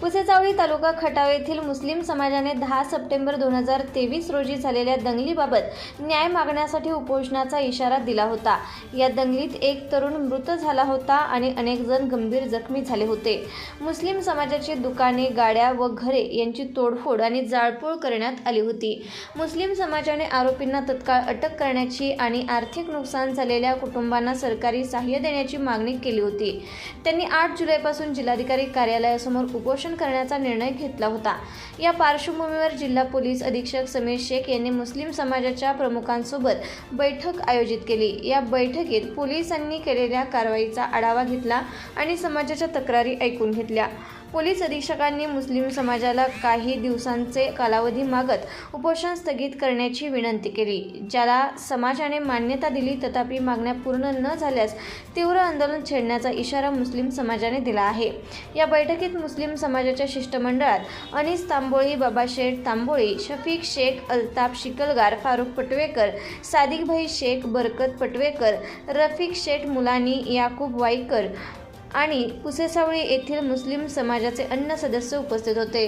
पुसेचावळी तालुका खटाव येथील मुस्लिम समाजाने दहा सप्टेंबर दोन हजार तेवीस रोजी झालेल्या दंगलीबाबत न्याय मागण्यासाठी उपोषणाचा इशारा दिला होता. या दंगलीत एक तरुण मृत झाला होता आणि अनेक जण गंभीर जखमी झाले होते. मुस्लिम समाजाची दुकाने गाड्या व घरे यांची तोडफोड आणि जाळपोळ करण्यात आली होती. मुस्लिम समाजाने आरोपींना तत्काळ अटक करण्याची आणि आर्थिक नुकसान झालेल्या कुटुंबांना सरकारी सहाय्य देण्याची मागणी केली होती. त्यांनी आठ जुलैपासून जिल्हाधिकारी कार्यालयासमोर उपोषण करण्याचा निर्णय घेतला होता. या पार्श्वभूमीवर जिल्हा पोलीस अधीक्षक समीर शेख यांनी मुस्लिम समाजाच्या प्रमुखांसोबत बैठक आयोजित केली. या बैठकीत पोलिसांनी केलेल्या कारवाईचा आढावा घेतला आणि समाजाच्या तक्रारी ऐकून घेतल्या. पोलीस अधीक्षकांनी मुस्लिम समाजाला काही दिवसांचे कालावधी मागत उपोषण स्थगित करण्याची विनंती केली. ज्याला समाजाने मान्यता दिली तथापि मागण्या पूर्ण न झाल्यास तीव्र आंदोलन छेडण्याचा इशारा मुस्लिम समाजाने दिला आहे. या बैठकीत मुस्लिम समाजाच्या शिष्टमंडळात अनिस तांबोळी बाबाशेठ तांबोळी शफीक शेख अल्ताप शिकलगार फारुख पटवेकर सादिकभाई शेख बरकत पटवेकर रफिक शेठ मुलानी याकूब वाईकर आणि पुसेसावळी येथील मुस्लिम समाजाचे अन्य सदस्य उपस्थित होते.